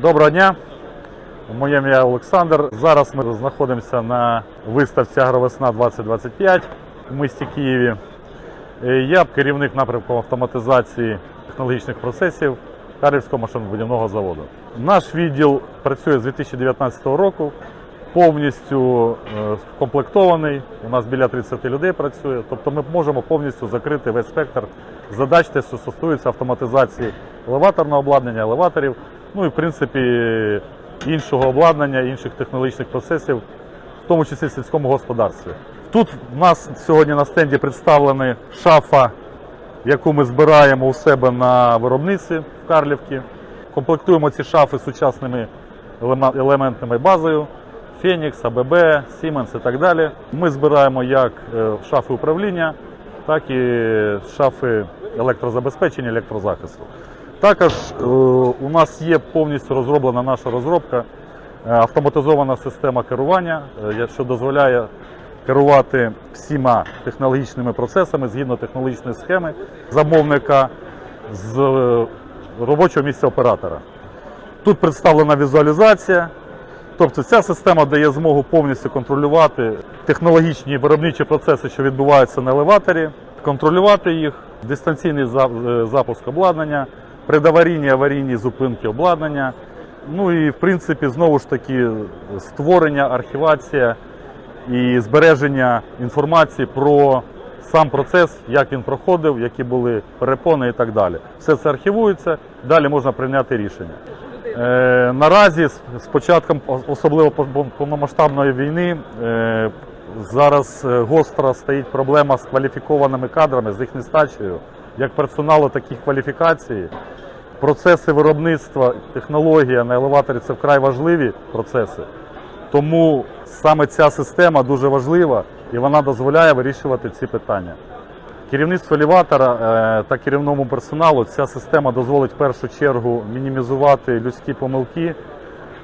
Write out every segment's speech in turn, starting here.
Доброго дня. Моє ім'я Олександр. Зараз ми знаходимося на виставці Агровесна 2025 в місті Києві. Е, Я керівник напрямку автоматизації технологічних процесів Харківського машинобудівного заводу. Наш відділ працює з 2019 року, повністю е, вкомплектований. У нас біля 30 людей працює. Тобто ми можемо повністю закрити весь спектр задач, те, що стосується автоматизації елеваторного обладнання, елеваторів, ну і в принципі іншого обладнання, інших технологічних процесів, в тому числі в сільському господарстві. Тут в нас сьогодні на стенді представлена шафа, яку ми збираємо у себе на виробниці в Карлівці. Комплектуємо ці шафи сучасними елементними базою. Фенікс, АББ, Siemens і так далі. Ми збираємо як е, шафи управління, так і шафи електрозабезпечення, електрозахисту. Також е, у нас є повністю розроблена наша розробка, е, автоматизована система керування, е, що дозволяє керувати всіма технологічними процесами згідно технологічної схеми замовника з робочого місця оператора. Тут представлена візуалізація. Тобто ця система дає змогу повністю контролювати технологічні виробничі процеси, що відбуваються на елеваторі, контролювати їх, дистанційний запуск обладнання, предаварійні аварійні зупинки обладнання. Ну і в принципі знову ж таки створення, архівація і збереження інформації про сам процес, як він проходив, які були перепони і так далі. Все це архівується, далі можна прийняти рішення. Е, наразі з, початком особливо повномасштабної війни е, зараз е, гостро стоїть проблема з кваліфікованими кадрами, з їх нестачею, як персоналу, так і кваліфікації. Процеси виробництва, технологія на елеваторі це вкрай важливі процеси. Тому саме ця система дуже важлива і вона дозволяє вирішувати ці питання. Керівництво елеватора е, та керівному персоналу ця система дозволить в першу чергу мінімізувати людські помилки,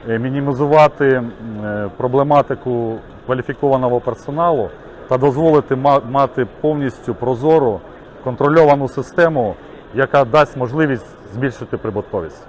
е, мінімізувати е, проблематику кваліфікованого персоналу та дозволити мати повністю прозору контрольовану систему, яка дасть можливість збільшити прибутковість.